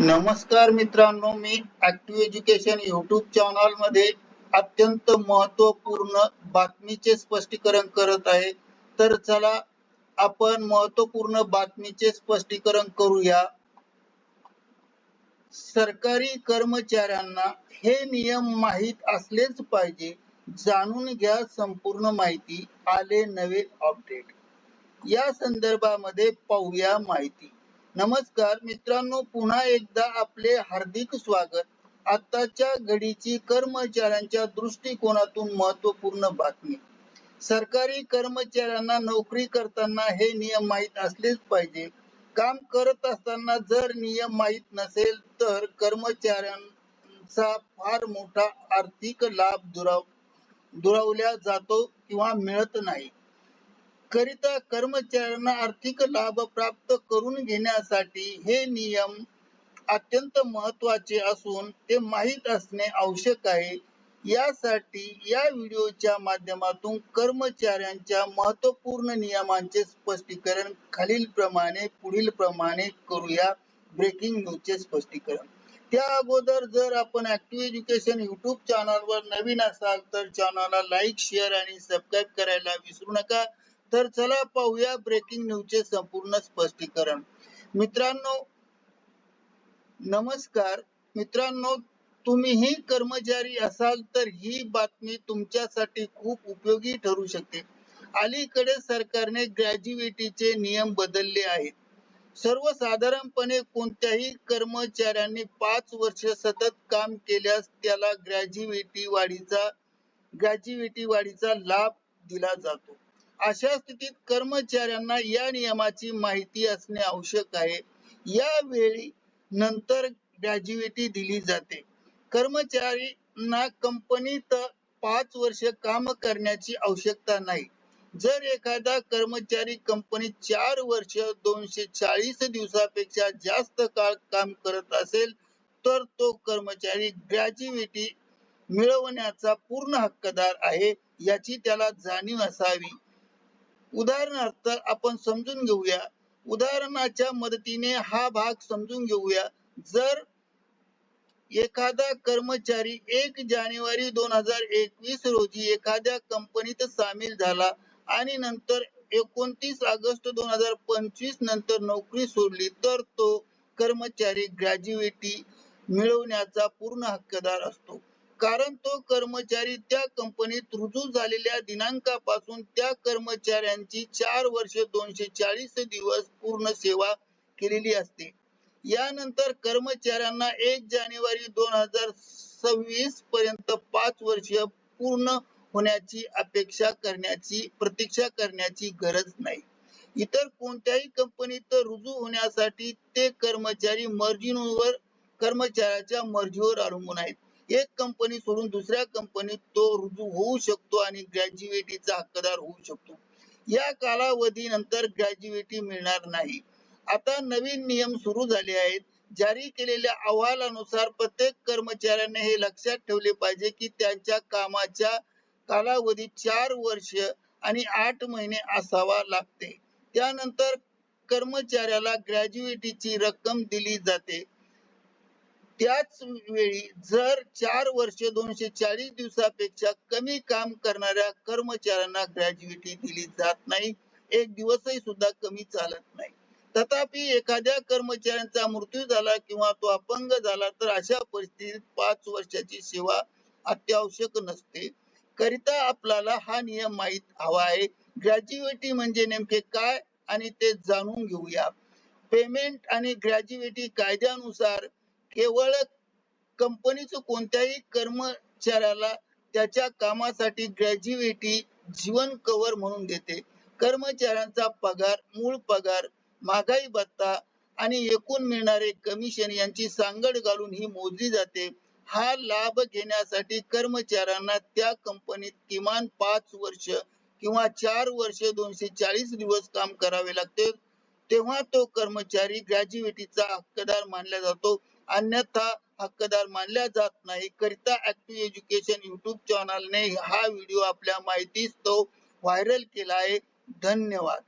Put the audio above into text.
नमस्कार मित्रांनो मी ऍक्टिव्ह एज्युकेशन युट्यूब चॅनलमध्ये अत्यंत महत्त्वपूर्ण बातमीचे स्पष्टीकरण करत आहे. तर चला आपण महत्त्वपूर्ण बातमीचे स्पष्टीकरण करूया. सरकारी कर्मचाऱ्यांना हे नियम माहीत असलेच पाहिजे. जाणून घ्या संपूर्ण माहिती. आले नवे अपडेट. या संदर्भामध्ये पाहूया माहिती. नमस्कार मित्रांनो पुन्हा एकदा आपले हार्दिक स्वागत. आताच्या घडीची कर्मचाऱ्यांच्या दृष्टिकोनातून महत्त्वपूर्ण बातमी. सरकारी कर्मचाऱ्यांना नोकरी करताना हे नियम माहीत असलेच पाहिजे. काम करत असताना जर नियम माहीत नसेल तर कर्मचाऱ्यांचा फार मोठा आर्थिक लाभ दुराव दुरावल्या जातो किंवा मिळत नाही. करिता कर्मचाऱ्यांना आर्थिक लाभ प्राप्त करून घेण्यासाठी हे नियम अत्यंत महत्त्वाचे असून ते माहीत असणे आवश्यक आहे. यासाठी या व्हिडिओच्या माध्यमातून कर्मचाऱ्यांच्या महत्त्वपूर्ण नियमांचे स्पष्टीकरण खालील प्रमाणे पुढील प्रमाणे करूया. ब्रेकिंग न्यूजचे स्पष्टीकरण. त्या अगोदर जर आपण ऍक्टिव्ह एज्युकेशन युट्यूब चॅनलवर नवीन असाल तर चॅनलला लाईक शेअर आणि सबस्क्राईब करायला विसरू नका. तर चला पाहूया ब्रेकिंग न्यूजचे संपूर्ण स्पष्टीकरण. मित्रांनो नमस्कार. मित्रांनो तुम्हीही कर्मचारी असाल तर ही बातमी तुमच्यासाठी खूप उपयोगी ठरू शकते. अलीकडे सरकारने ग्रॅज्युएटीचे नियम बदलले आहेत. सर्वसाधारणपणे कोणत्याही कर्मचाऱ्यांनी पाच वर्ष सतत काम केल्यास त्याला ग्रॅज्युएटी वाढीचा ग्रॅज्युएटी वाढीचा लाभ दिला जातो. अशा स्थितीत कर्मचाऱ्यांना या नियमाची माहिती असणे आवश्यक आहे. यावेळी नंतर ग्रॅज्युएटी दिली जाते. कर्मचाऱ्यांना कंपनीत पाच वर्ष काम करण्याची आवश्यकता नाही. जर एखादा कर्मचारी कंपनीत चार वर्ष दोनशे चाळीस दिवसापेक्षा जास्त काळ काम करत असेल तर तो कर्मचारी ग्रॅज्युएटी मिळवण्याचा पूर्ण हक्कदार आहे याची त्याला जाणीव असावी. उदाहरणार्थ आपण समजून घेऊया. उदाहरणाच्या मदतीने हा भाग समजून घेऊया. जर एखादा कर्मचारी एक जानेवारी दोन हजार एकवीस रोजी एखाद्या कंपनीत सामील झाला आणि नंतर एकोणतीस ऑगस्ट दोन हजार पंचवीस नंतर नोकरी सोडली तर तो कर्मचारी ग्रॅज्युएटी मिळवण्याचा पूर्ण हक्कदार असतो. कारण तो कर्मचारी त्या कंपनीत रुजू झालेल्या दिनांकापासून त्या कर्मचाऱ्यांची चार वर्ष दोनशे चाळीस दिवस पूर्ण सेवा केलेली असते. यानंतर कर्मचाऱ्यांना एक जानेवारी दोन हजार सव्वीस पर्यंत पाच वर्ष पूर्ण होण्याची अपेक्षा करण्याची प्रतीक्षा करण्याची गरज नाही. इतर कोणत्याही कंपनीत रुजू होण्यासाठी ते कर्मचारी मर्जीवर कर्मचाऱ्याच्या मर्जीवर अवलंबून आहेत. एक कंपनी सोडून दुसऱ्या कंपनीत तो रुजू होऊ शकतो आणि ग्रॅज्युएटीचा हक्कदार होऊ शकतो. या कालावधीनंतर ग्रॅज्युएटी मिळणार नाही. आता नवीन नियम सुरू झाले आहेत. जारी केलेल्या अहवालानुसार प्रत्येक कर्मचाऱ्याने हे लक्षात ठेवले पाहिजे की त्यांच्या कामाच्या कालावधी चार वर्ष आणि आठ महिने असावा लागते. त्यानंतर कर्मचाऱ्याला ग्रॅज्युएटीची रक्कम दिली जाते. त्याच वेळी जर चार वर्ष दोनशे चाळीस दिवसापेक्षा कमी काम करणाऱ्या कर्मचाऱ्यांना ग्रॅज्युएटी दिली जात नाही. एक दिवसही सुद्धा कमी चालत नाही. तथापि एखाद्या कर्मचाऱ्यांचा मृत्यू झाला किंवा तो अपंग झाला तर अशा परिस्थितीत पाच वर्षाची सेवा अत्यावश्यक नसते. करिता आपल्याला हा नियम माहीत हवा आहे. ग्रॅज्युएटी म्हणजे नेमके काय? आणि ते जाणून घेऊया. पेमेंट आणि ग्रॅज्युएटी कायद्यानुसार केवळ कंपनीच कोणत्याही कर्मचाऱ्याला त्याच्या कामासाठी ग्रॅज्युएटी जीवन कवर म्हणून देते. कर्मचाऱ्यांचा पगार मूळ पगार महागाई भत्ता आणि एकूण मिळणारे कमिशन यांची सांगड घालून ही मोजली जाते. हा लाभ घेण्यासाठी कर्मचाऱ्यांना त्या कंपनीत किमान पाच वर्ष किंवा चार वर्ष दोनशे चाळीस दिवस काम करावे लागते. तेव्हा तो कर्मचारी ग्रॅज्युएटीचा हक्कदार मानला जातो. अन्यथा हक्कदार मानल्या जात नाही. करिता ऍक्टिव्ह एज्युकेशन युट्यूब चॅनलने हा व्हिडिओ आपल्या माहितीस्तव व्हायरल केला आहे. धन्यवाद.